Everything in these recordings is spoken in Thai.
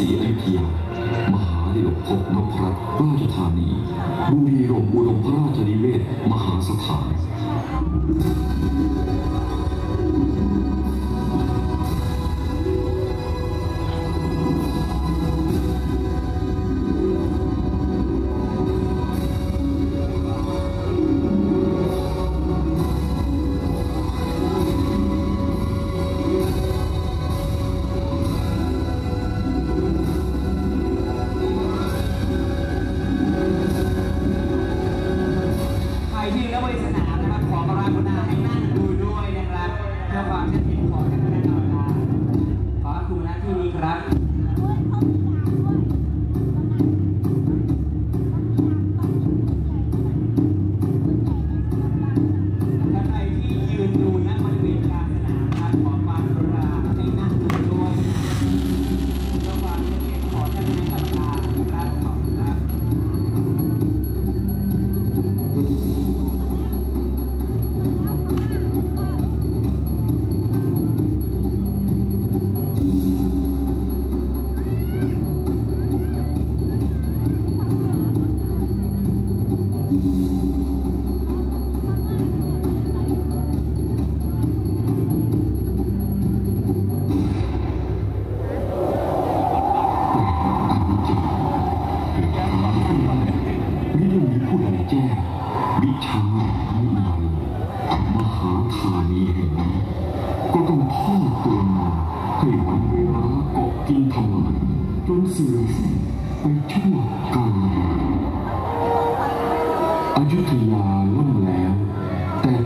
รีอยุธยามหาดิลกภพนพรัตราชธานีบุรีรมย์อุดมพรราชนิเวศมหาสถาน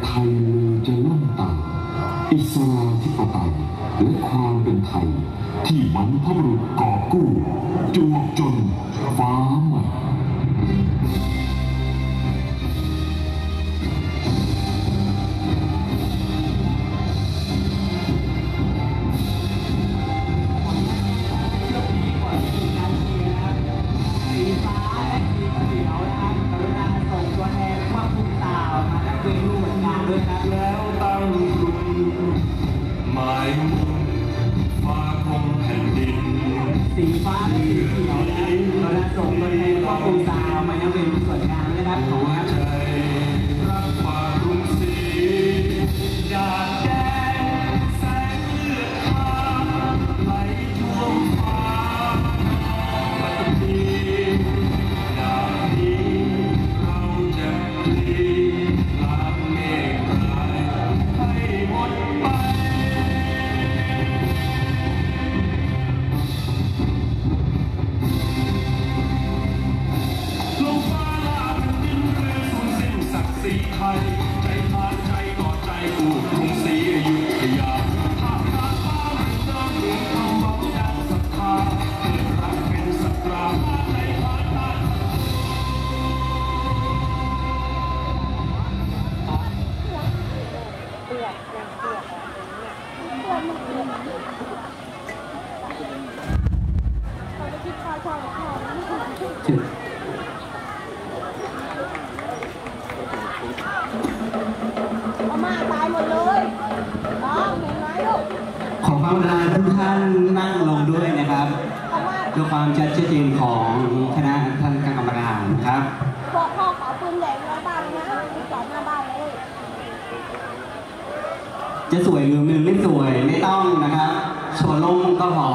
ไทยเลยจะล่มต่ำอิสราธิปไตยและความเป็นไทย ที่บรรพบุรุษก่อกู้จวบจนฟ้า ชื่อจริงของคณะท่านกรรมการครับพ่อพ่อขอปืนแดงหน้าบ้านนะมีจอดหน้าบ้านเลย จะสวยหรือมือไม่สวยไม่ต้องนะครับโชว์ลงก็พอ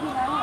来了。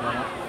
เ